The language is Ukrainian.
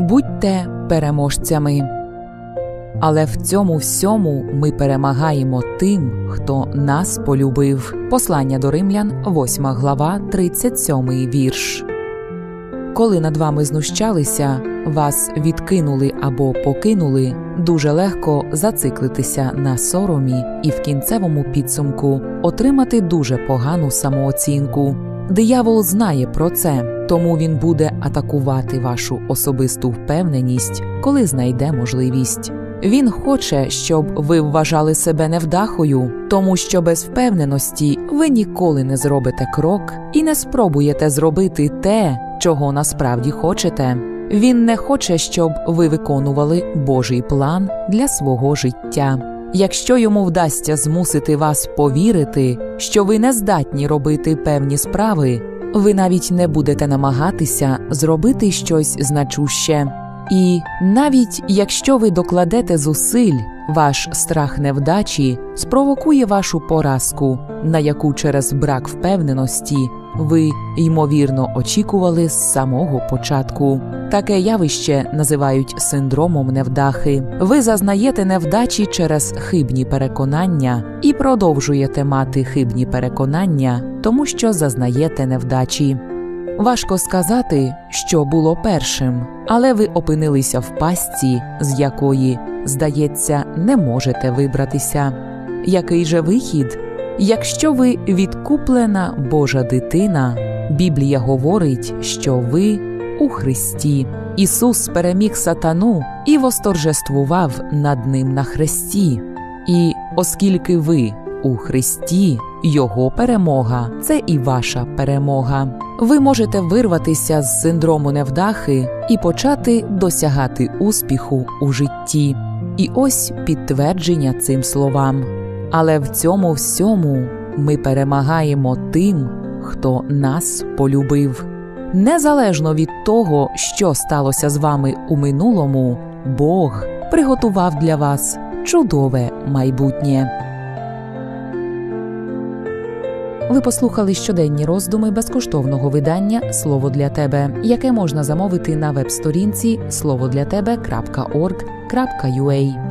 будьте переможцями. Але в цьому всьому ми перемагаємо тим, хто нас полюбив. Послання до римлян, 8 глава, 37 вірш. Коли над вами знущалися, вас відкинули або покинули, дуже легко зациклитися на соромі і в кінцевому підсумку отримати дуже погану самооцінку. Диявол знає про це, тому він буде атакувати вашу особисту впевненість, коли знайде можливість. Він хоче, щоб ви вважали себе невдахою, тому що без впевненості ви ніколи не зробите крок і не спробуєте зробити те, чого насправді хочете. Він не хоче, щоб ви виконували Божий план для свого життя. Якщо йому вдасться змусити вас повірити, що ви не здатні робити певні справи, ви навіть не будете намагатися зробити щось значуще. І навіть якщо ви докладете зусиль, ваш страх невдачі спровокує вашу поразку, на яку через брак впевненості ви ймовірно очікували з самого початку. Таке явище називають синдромом невдахи. Ви зазнаєте невдачі через хибні переконання і продовжуєте мати хибні переконання, тому що зазнаєте невдачі. Важко сказати, що було першим, але ви опинилися в пастці, з якої, здається, не можете вибратися. Який же вихід? Якщо ви відкуплена Божа дитина, Біблія говорить, що ви у Христі. Ісус переміг сатану і восторжествував над ним на хресті. І оскільки ви у Христі, Його перемога це і ваша перемога. Ви можете вирватися з синдрому невдахи і почати досягати успіху у житті. І ось підтвердження цим словам. Але в цьому всьому ми перемагаємо тим, хто нас полюбив. Незалежно від того, що сталося з вами у минулому, Бог приготував для вас чудове майбутнє. Ви послухали щоденні роздуми безкоштовного видання Слово для тебе, яке можна замовити на веб-сторінці словодлятебе.org.ua.